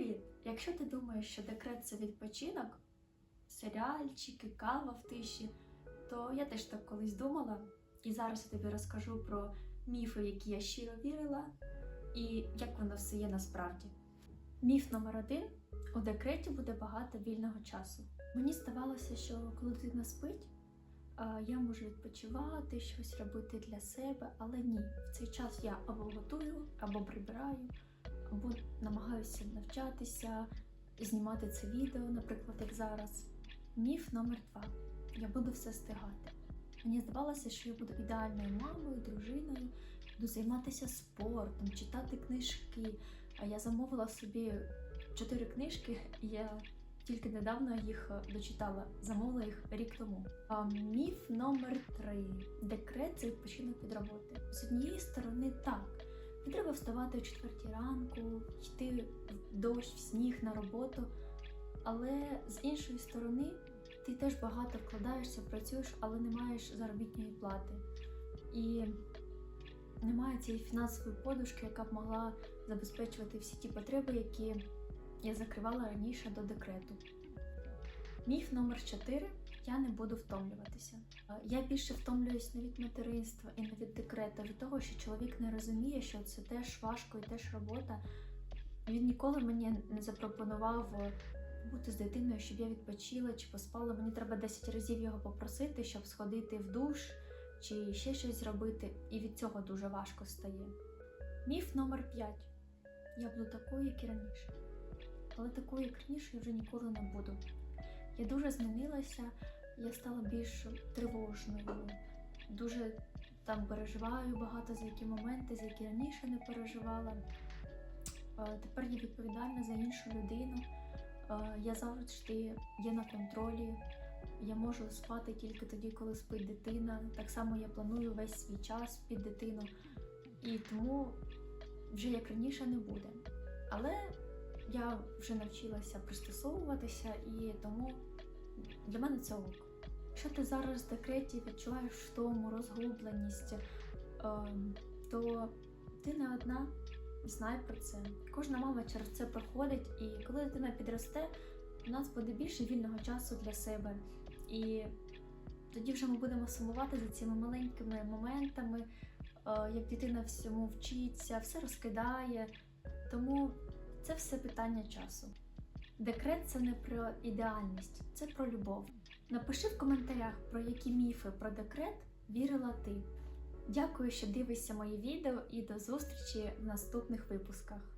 Привіт! Якщо ти думаєш, що декрет це відпочинок, серіальчики, кава в тиші, то я теж так колись думала. І зараз я тобі розкажу про міфи, які я щиро вірила, і як воно все є насправді. Міф номер один: у декреті буде багато вільного часу. Мені здавалося, що коли дитина спить, я можу відпочивати, щось робити для себе, але ні, в цей час я або готую, або прибираю, або намагаюся навчатися, знімати це відео, наприклад, як зараз. Міф номер два: я буду все встигати. Мені здавалося, що я буду ідеальною мамою, дружиною, буду займатися спортом, читати книжки. А я замовила собі чотири книжки, і я тільки недавно їх е, дочитала, замовила їх рік тому. А, міф номер три: декрет це відпочинок від роботи. З однієї сторони, так. Не треба вставати о четвертій ранку, йти в дощ, в сніг на роботу. Але з іншої сторони, ти теж багато вкладаєшся, працюєш, але не маєш заробітної плати. І немає цієї фінансової подушки, яка б могла забезпечувати всі ті потреби, які я закривала раніше до декрету. Міф номер 4. Я не буду втомлюватися. Е, Я більше втомлююсь не від материнства і не від декрету, від того, що чоловік не розуміє, що це теж важко і теж робота. Він ніколи мені не запропонував е, бути з дитиною, щоб я відпочила чи поспала. Мені треба 10 разів його попросити, щоб сходити в душ чи ще щось зробити, і від цього дуже важко стає. Міф номер 5. Я буду такою, як і раніше. Але такою, як раніше, я вже ніколи не буду. Я дуже змінилася, я стала більш тривожною, дуже там переживаю багато за які моменти, за які раніше не переживала. Е, Тепер я відповідальна за іншу людину. Е, Я завжди є на контролі. Я можу спати тільки тоді, коли спить дитина. Так само я планую весь свій час під дитину. І тому вже як раніше не буде. Але я вже навчилася пристосовуватися, і тому для мене це ок. Якщо ти зараз в декреті відчуваєш втому, розгубленість, ем, то ти не одна, знай про це. Кожна мама через це проходить, і коли дитина підросте, у нас буде більше вільного часу для себе. І тоді вже ми будемо сумувати за цими маленькими моментами, е, як дитина всьому вчиться, все розкидає. Тому це все питання часу. Декрет це не про ідеальність, це про любов. Напиши в коментарях, про які міфи про декрет вірила ти. Дякую, що дивишся мої відео і до зустрічі в наступних випусках.